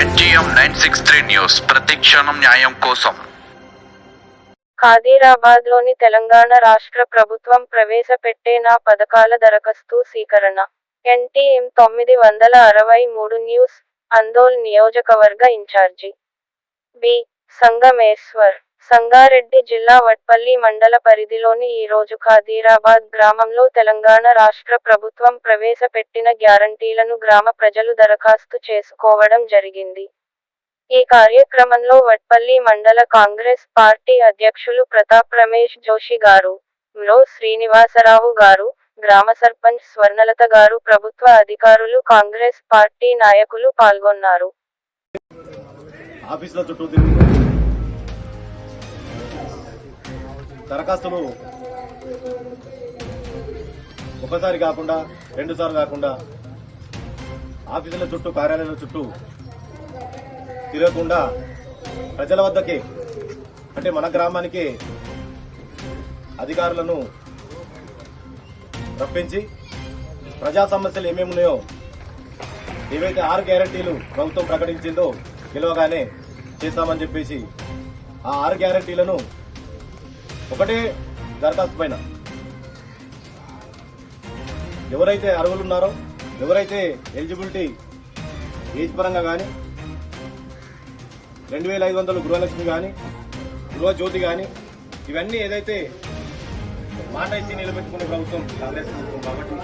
NGM nine six three news. ప్రతిక్షణం న్యాయం కోసం. ఖాదీరాబాద్లోని తెలంగాణ రాష్ట్ర ప్రభుత్వం ప్రవేశపెట్టే నా పథకాల దరఖాస్తు స్వీకరణ. ఎన్టీఎం తొమ్మిది వందల అరవై మూడు న్యూస్ అందోల్ నియోజకవర్గ ఇన్ఛార్జి. బి. సంగమేశ్వర్. సంగారెడ్డి జిల్లా వట్పల్లి మండల పరిధిలోని ఈ రోజు ఖాదీరాబాద్ గ్రామంలో తెలంగాణ రాష్ట్ర ప్రభుత్వం ప్రవేశపెట్టిన గ్యారంటీలను గ్రామ ప్రజలు దరఖాస్తు చేసుకోవడం జరిగింది. ఈ కార్యక్రమంలో వట్పల్లి మండల కాంగ్రెస్ పార్టీ అధ్యక్షులు ప్రతాప్ రమేష్ జోషి గారు మ్రో శ్రీనివాసరావు గారు గ్రామ సర్పంచ్ స్వర్ణలత గారు ప్రభుత్వ అధికారులు కాంగ్రెస్ పార్టీ నాయకులు పాల్గొన్నారు. ఆఫీసుల చుట్టూ దరఖాస్తులు ఒకసారి కాకుండా రెండుసార్లు కాకుండా ఆఫీసుల చుట్టూ కార్యాలయాల చుట్టూ తిరగకుండా ప్రజల వద్దకే అంటే మన గ్రామానికి అధికారులను రప్పించి ప్రజా సమస్యలు ఏమేమి ఉన్నాయో ఏవైతే ఆరు గ్యారంటీలు ప్రభుత్వం ప్రకటించిందో గెలవగానే చేస్తామని చెప్పేసి ఆ ఆరు గ్యారంటీలను ఒకటే దరఖాస్తు పైన. ఎవరైతే అర్హులు ఉన్నారో ఎవరైతే ఎలిజిబిలిటీ ఏజ్ పరంగా కానీ రెండు వేల ఐదు వందలు గృహలక్ష్మి కానీ గృహజ్యోతి కానీ ఇవన్నీ ఏదైతే మాట ఇచ్చి నిలబెట్టుకునే ప్రభుత్వం కాంగ్రెస్ ప్రభుత్వం కాబట్టి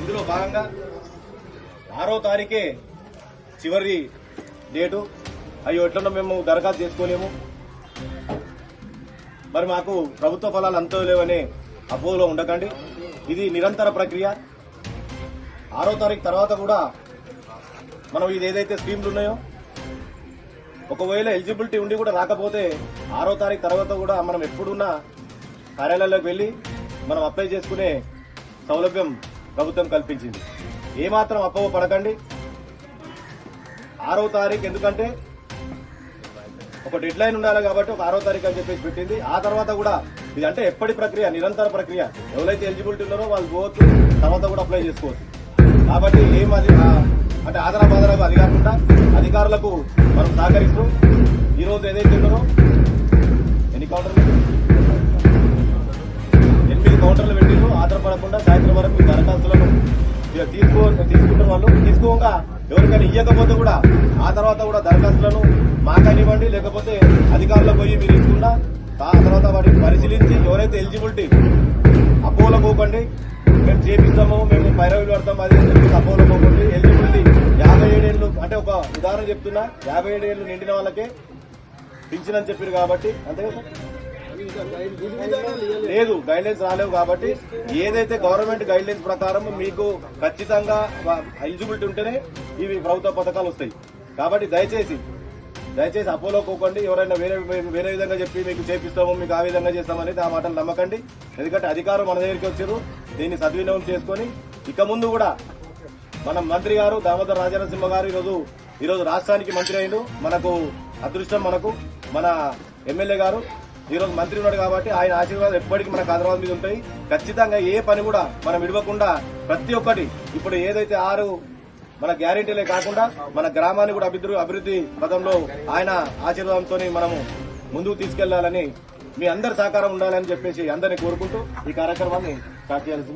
ఇందులో భాగంగా ఆరో తారీఖే చివరి డేటు. అయ్యో ఎట్లనో మేము దరఖాస్తు చేసుకోలేము. మరి మాకు ప్రభుత్వ ఫలాలు అంతో లేవనే అపోహలో ఉండకండి. ఇది నిరంతర ప్రక్రియ. ఆరో తారీఖు తర్వాత కూడా మనం ఇది ఏదైతే స్కీమ్లు ఉన్నాయో ఒకవేళ ఎలిజిబిలిటీ ఉండి కూడా రాకపోతే ఆరో తారీఖు తర్వాత కూడా మనం ఎప్పుడున్నా కార్యాలయాల్లోకి వెళ్ళి మనం అప్లై చేసుకునే సౌలభ్యం ప్రభుత్వం కల్పించింది. ఏమాత్రం అపోహ పడకండి. ఆరో తారీఖు ఎందుకంటే ఒక డెడ్ లైన్ ఉండాలి కాబట్టి ఒక ఆరో తారీఖు అని చెప్పేసి పెట్టింది. ఆ తర్వాత కూడా ఇది అంటే ఎప్పటి ప్రక్రియ? నిరంతర ప్రక్రియ. ఎవరైతే ఎలిజిబిలిటీ ఉన్నారో వాళ్ళు పోవచ్చు తర్వాత కూడా అప్లై చేసుకోవచ్చు. కాబట్టి ఏం అది? అంటే ఆదరా బాదరాకు అది కాకుండా అధికారులకు మనం సహకరిస్తూ ఈ రోజు ఏదైతే ఉన్నారో ఎన్ని కౌంటర్లు ఎనిమిది కౌంటర్లు పెట్టిండ్రు. ఆధారపడకుండా సాయంత్రం వరకు దరఖాస్తులను ఇక తీసుకో తీసుకుంటున్న వాళ్ళు. తీసుకోగా ఎవరికైనా ఇవ్వకపోతే కూడా ఆ తర్వాత కూడా దరఖాస్తులను మాకనివ్వండి లేకపోతే అధికారులకు పోయి మీరు ఇచ్చుకున్నా ఆ తర్వాత వాటిని పరిశీలించి ఎవరైతే ఎలిజిబిలిటీ అపోలో పోకండి మేము చేపిస్తాము మేము పైరవీలు పడతాం అది అని చెప్పి అపోలో పోకండి. ఎలిజిబిలిటీ యాభై ఏడేళ్ళు అంటే ఒక ఉదాహరణ చెప్తున్నా యాభై ఏడేళ్ళు నిండిన వాళ్ళకే పింఛన్ అని చెప్పారు కాబట్టి అంతే కదా లేదు గైడ్ లైన్స్ రాలేవు కాబట్టి ఏదైతే గవర్నమెంట్ గైడ్ లైన్స్ ప్రకారం మీకు ఖచ్చితంగా ఎలిజిబిలిటీ ఉంటేనే ఇవి ప్రభుత్వ పథకాలు వస్తాయి. కాబట్టి దయచేసి దయచేసి అపోలో పోకండి ఎవరైనా వేరే వేరే విధంగా చెప్పి మీకు చేపిస్తాము మీకు ఆ విధంగా చేస్తామనేది ఆ మాటలు నమ్మకండి. ఎందుకంటే అధికారం మన దగ్గరికి వచ్చారు దీన్ని సద్వినియోగం చేసుకొని ఇక ముందు కూడా మన మంత్రి గారు దామోదర్ రాజనసింహ గారు ఈరోజు ఈరోజు రాష్ట్రానికి మంత్రి అయిండు మనకు అదృష్టం మనకు మన ఎమ్మెల్యే గారు. ఈరోజు మంత్రి ఉన్నాడు కాబట్టి ఆయన ఆశీర్వాదం ఎప్పటికీ మనకు హైదరాబాద్ మీద ఉంటాయి. ఖచ్చితంగా ఏ పని కూడా మనం విడవకుండా ప్రతి ఒక్కటి ఇప్పుడు ఏదైతే ఆరు మన గ్యారెంటీలే కాకుండా మన గ్రామాన్ని కూడా అభివృద్ధి అభివృద్ధి పదంలో ఆయన ఆశీర్వాదంతో మనము ముందుకు తీసుకెళ్ళాలని మీ అందరి సహకారం ఉండాలని చెప్పేసి అందరినీ కోరుకుంటూ ఈ కార్యక్రమాన్ని స్టార్ట్ చేయాల్సింది.